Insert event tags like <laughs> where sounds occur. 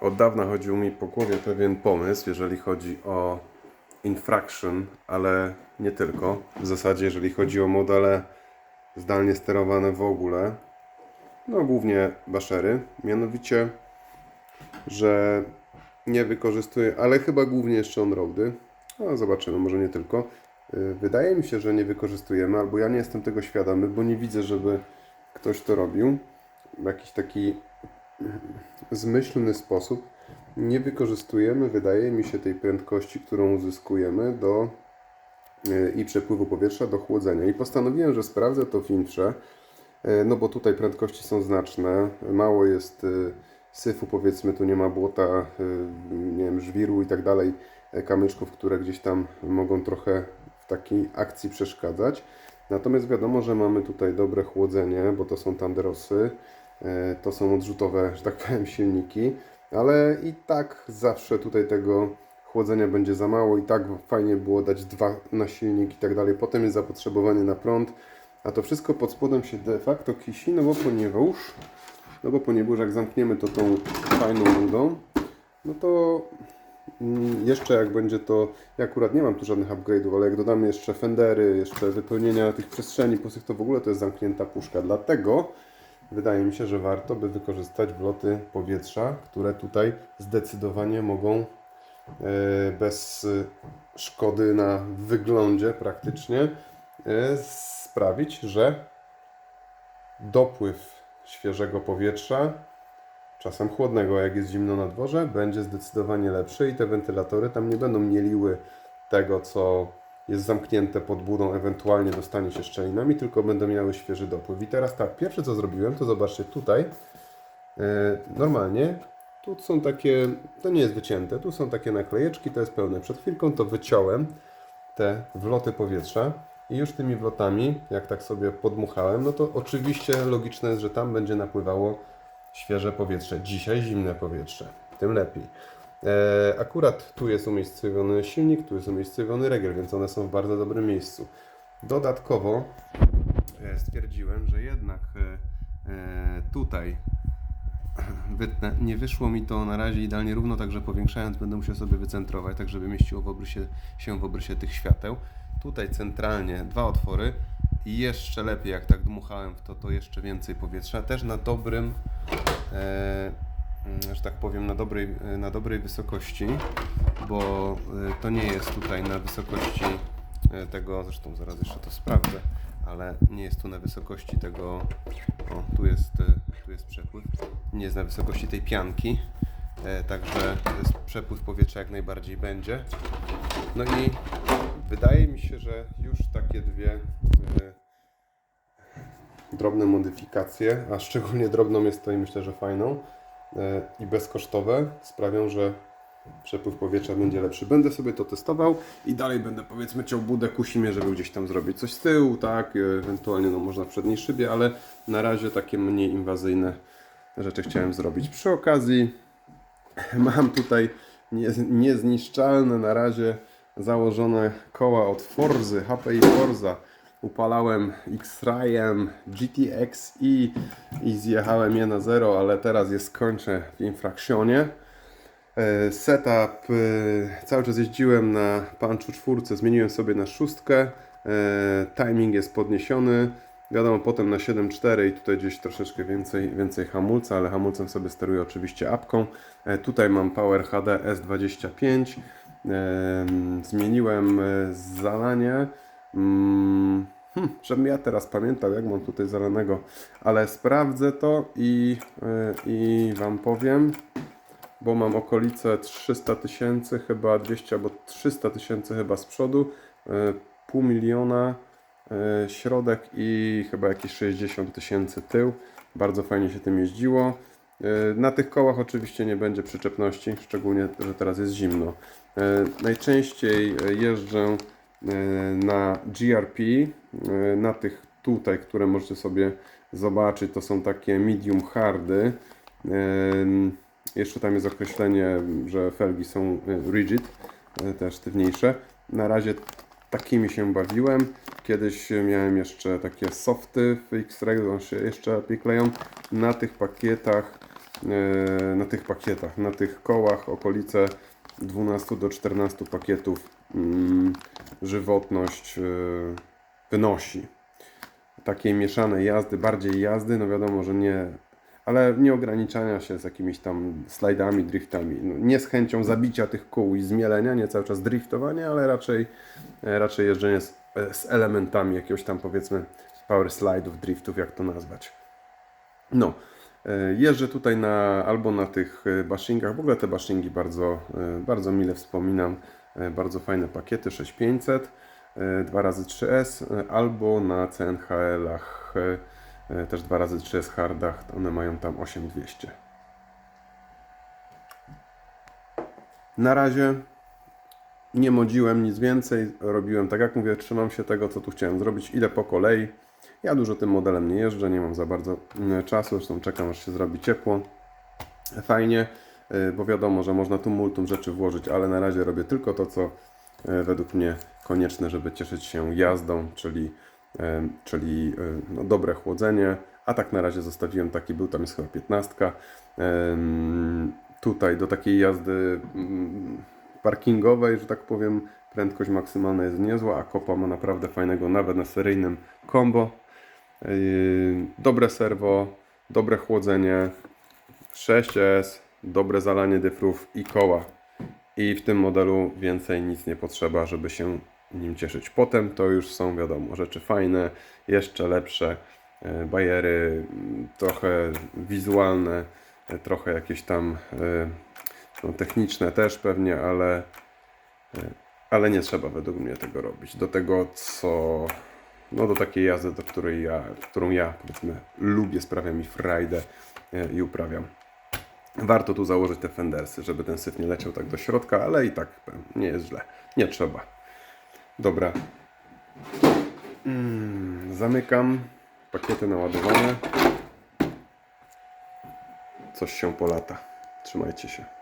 Od dawna chodził mi po głowie pewien pomysł, jeżeli chodzi o infraction, ale nie tylko. W zasadzie, jeżeli chodzi o modele zdalnie sterowane w ogóle, no głównie baszery, mianowicie, że nie wykorzystuję, ale chyba głównie jeszcze on-roady. No, zobaczymy, może nie tylko. Y, Wydaje mi się, że nie wykorzystujemy, albo ja nie jestem tego świadomy, bo nie widzę, żeby ktoś to robił jakiś taki zmyślny sposób. Nie wykorzystujemy, wydaje mi się, tej prędkości, którą uzyskujemy do y, i przepływu powietrza do chłodzenia. I postanowiłem, że sprawdzę to w infrze, y, no bo tutaj prędkości są znaczne, mało jest y, syfu, powiedzmy, tu nie ma błota, nie wiem, żwiru i tak dalej, e, kamyczków, które gdzieś tam mogą trochę w takiej akcji przeszkadzać. Natomiast wiadomo, że mamy tutaj dobre chłodzenie, bo to są Thunderosy, e, to są odrzutowe, że tak <laughs> powiem, silniki, ale i tak zawsze tutaj tego chłodzenia będzie za mało i tak fajnie było dać dwa na silnik i tak dalej. Potem jest zapotrzebowanie na prąd, a to wszystko pod spodem się de facto kisi, no bo ponieważ, no bo ponieważ jak zamkniemy to tą fajną rudą, no to mm, jeszcze jak będzie to, ja akurat nie mam tu żadnych upgrade'ów, ale jak dodamy jeszcze fendery, jeszcze wypełnienia tych przestrzeni pustych, to w ogóle to jest zamknięta puszka. Dlatego wydaje mi się, że warto by wykorzystać wloty powietrza, które tutaj zdecydowanie mogą e, bez szkody na wyglądzie praktycznie e, sprawić, że dopływ świeżego powietrza, czasem chłodnego, jak jest zimno na dworze, będzie zdecydowanie lepszy i te wentylatory tam nie będą mieliły tego, co jest zamknięte pod budą, ewentualnie dostanie się szczelinami, tylko będą miały świeży dopływ. I teraz tak, pierwsze co zrobiłem, to zobaczcie tutaj, e, normalnie, tu są takie, to nie jest wycięte, tu są takie naklejeczki, to jest pełne. Przed chwilką to wyciąłem, te wloty powietrza i już tymi wlotami, jak tak sobie podmuchałem, no to oczywiście logiczne jest, że tam będzie napływało świeże powietrze. Dzisiaj zimne powietrze, tym lepiej. E, akurat tu jest umiejscowiony silnik, tu jest umiejscowiony regiel, więc one są w bardzo dobrym miejscu. Dodatkowo e, stwierdziłem, że jednak e, tutaj. Nie wyszło mi to na razie idealnie równo, także powiększając będę musiał sobie wycentrować, tak żeby mieściło w obrysie, się w obrysie tych świateł. Tutaj centralnie dwa otwory i jeszcze lepiej, jak tak dmuchałem w to, to jeszcze więcej powietrza. Też na dobrym, że tak powiem, na dobrej, na dobrej wysokości, bo e, to nie jest tutaj na wysokości e, tego, zresztą zaraz jeszcze to sprawdzę, ale nie jest tu na wysokości tego, o tu jest, e, tu jest przepływ, nie jest na wysokości tej pianki, e, także przepływ powietrza jak najbardziej będzie. No i wydaje mi się, że już takie dwie e, drobne modyfikacje, a szczególnie drobną jest to i myślę, że fajną e, i bezkosztowe sprawią, że przepływ powietrza będzie lepszy. Będę sobie to testował i dalej będę powiedzmy ciął budę, kusi żeby gdzieś tam zrobić coś z tyłu, tak, e, ewentualnie no można w przedniej szybie, ale na razie takie mniej inwazyjne rzeczy chciałem zrobić. Przy okazji <laughs> mam tutaj nie, niezniszczalne na razie założone koła od Forzy, HPI Forza. Upalałem X-Rayem, GTX i, zjechałem je na zero, ale teraz je skończę w Infractionie. E, Setup, e, cały czas jeździłem na Punchu czwórce, zmieniłem sobie na szóstkę, e, timing jest podniesiony, wiadomo potem na 7.4 i tutaj gdzieś troszeczkę więcej, więcej hamulca, ale hamulcem sobie steruję oczywiście apką. Tutaj mam Power HD S25, Em, zmieniłem zalanie, hmm, żebym ja teraz pamiętał jak mam tutaj zalanego, ale sprawdzę to i, e, i Wam powiem bo mam okolice 300 tysięcy, chyba 200 albo 300 tysięcy chyba z przodu, e, pół miliona e, środek i chyba jakieś 60 tysięcy tył. Bardzo fajnie się tym jeździło. Na tych kołach oczywiście nie będzie przyczepności, szczególnie, że teraz jest zimno. Najczęściej jeżdżę na GRP, e, na tych tutaj, które możecie sobie zobaczyć, to są takie medium hardy. Em, Jeszcze tam jest określenie, że felgi są e, rigid, e, te sztywniejsze. Na razie takimi się bawiłem. Kiedyś miałem jeszcze takie softy w X-Ray, one się jeszcze lepiej. Na tych pakietach e, na tych pakietach, na tych kołach okolice 12 do 14 pakietów mm, żywotność e, wynosi. Takiej mieszanej jazdy, bardziej jazdy, no wiadomo, że nie, ale nie ograniczania się z jakimiś tam slajdami, driftami. No, nie z chęcią zabicia tych kół i zmielenia, nie cały czas driftowanie, ale raczej, e, raczej jeżdżenie z, e, z elementami jakiegoś tam powiedzmy power slide'ów, driftów, jak to nazwać. No, jeżdżę tutaj na, albo na tych e, bashingach, w ogóle te bashingi bardzo, e, bardzo mile wspominam, E, bardzo fajne pakiety, 6500, 2x3S, e, albo na CNHL-ach e, e, też 2x3S hardach, one mają tam 8200. Na razie nie modziłem nic więcej, robiłem tak jak mówię, trzymam się tego, co tu chciałem zrobić, idę po kolei. Ja dużo tym modelem nie jeżdżę, nie mam za bardzo mm, czasu, zresztą czekam aż się zrobi ciepło. Fajnie, y, bo wiadomo, że można tu multum rzeczy włożyć, ale na razie robię tylko to, co y, według mnie konieczne, żeby cieszyć się jazdą, czyli, y, czyli no, dobre chłodzenie, a tak na razie zostawiłem taki, był tam jest chyba 15. Ym, Tutaj do takiej jazdy mm, parkingowej, że tak powiem, prędkość maksymalna jest niezła, a kopa ma naprawdę fajnego, nawet na seryjnym combo. Yy, Dobre serwo, dobre chłodzenie, 6S, dobre zalanie dyfrów i koła. I w tym modelu więcej nic nie potrzeba, żeby się nim cieszyć. Potem to już są, wiadomo, rzeczy fajne, jeszcze lepsze, e, bajery, m, trochę wizualne, e, trochę jakieś tam no, techniczne też pewnie, ale, ale nie trzeba według mnie tego robić. Do tego, co no do takiej jazdy, do której ja, którą ja powiedzmy lubię, sprawia mi frajdę e, i uprawiam. Warto tu założyć te fendersy, żeby ten syf nie leciał tak do środka, ale i tak nie jest źle. Nie trzeba. Dobra. Mm, zamykam. Pakiety naładowane. Coś się polata. Trzymajcie się.